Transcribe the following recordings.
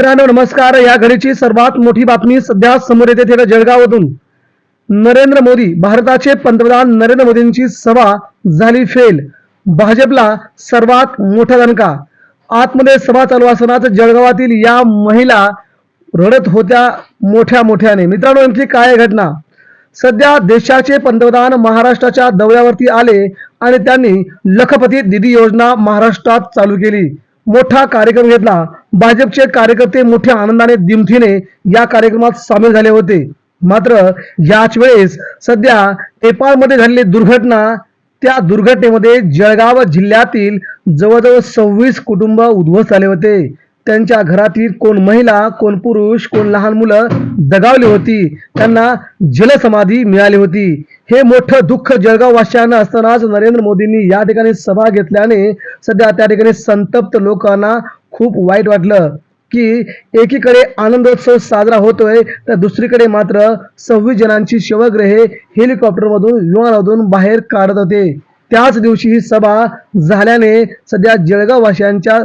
मित्रांनो नमस्कार. या घडीची सर्वात मोठी बातमी सध्या समोर येते थेट जळगावमधून. नरेंद्र मोदी भारताचे पंतप्रधान नरेंद्र मोदींची सभा झाली फेल. भाजपला सर्वात मोठा दणका. आतमध्ये सभा चालू असतानाच जळगावातील या महिला रडत होत्या मोठ्या मोठ्याने. मित्रांनो यांची काय घटना? सध्या देशाचे पंतप्रधान महाराष्ट्राच्या दौऱ्यावरती आले आणि त्यांनी लखपती दिदी योजना महाराष्ट्रात चालू केली. मोठा कार्यक्रम घेतला. भाजपचे कार्यकर्ते मोठ्या आनंदाने दिमथीने या कार्यक्रमात सामील झाले होते. मात्र याच वेळेस सध्या नेपाळमध्ये झालेली दुर्घटना त्या दुर्घटनेमध्ये जळगाव जिल्ह्यातील जवळजवळ सव्वीस कुटुंब उद्ध्वस्त झाले होते. त्यांच्या घरातील कोण महिला कोण पुरुष कोण लहान मुलं दगावली होती. त्यांना जलसमाधी मिळाली होती. हे मोठं दुःख जळगाव वासियांना असतानाच नरेंद्र मोदींनी या ठिकाणी सभा घेतल्याने सध्या त्या ठिकाणी संतप्त लोकांना खूप वाईट वाटलं की एकीकडे आनंदोत्सव साजरा होतोय तर दुसरीकडे मात्र सव्वीस जणांची शवग्रहे हेलिकॉप्टरमधून विमानामधून बाहेर काढत होते. त्याच दिवशी ही सभा झाल्याने सध्या जळगाव वासियांच्या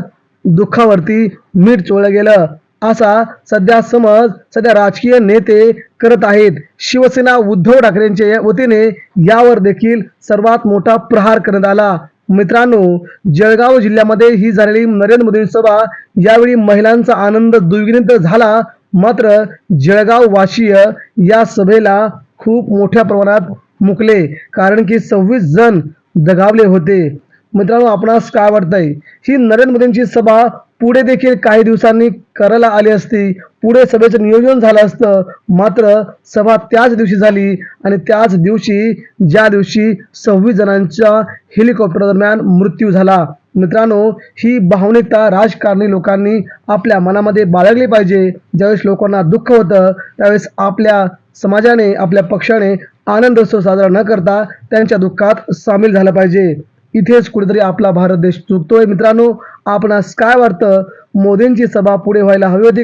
दुःखावरती मीठ चोळलं गेलं. असा सध्या समज सध्या राजकीय नेते करत आहेत. शिवसेना उद्धव ठाकरेंच्या वतीने यावर देखील सर्वात मोठा प्रहार करण्यात आला. मित्रांनो जळगाव जिल्ह्यामध्ये ही झालेली नरेंद्र मोदी सभा यावेळी महिलांचा आनंद द्विगुणित झाला. मात्र जळगाव वाशीय या सभेला खूप मोठ्या प्रमाणात मुकले कारण की सव्वीस जण दगावले होते. मित्रांनो आपणास काय वाटतंय? ही नरेंद्र मोदींची सभा पुढे देखील काही दिवसांनी करायला आली असती पुढे सभेचं नियोजन झालं असतं मात्र सभा त्याच दिवशी झाली आणि त्याच दिवशी ज्या दिवशी सव्वीस जणांच्या हेलिकॉप्टर दरम्यान मृत्यू झाला. मित्रांनो ही भावनिकता राजकारणी लोकांनी आपल्या मनामध्ये बाळगली पाहिजे. ज्यावेळेस लोकांना दुःख होतं त्यावेळेस आपल्या समाजाने आपल्या पक्षाने आनंदोत्सव साजरा न करता त्यांच्या दुःखात सामील झालं पाहिजे. इथेच कुठेतरी आपला भारत देश चुकतोय मित्रांनो. आपणास काय वाटतं? मोदींची सभा पुढे व्हायला हवी होती का?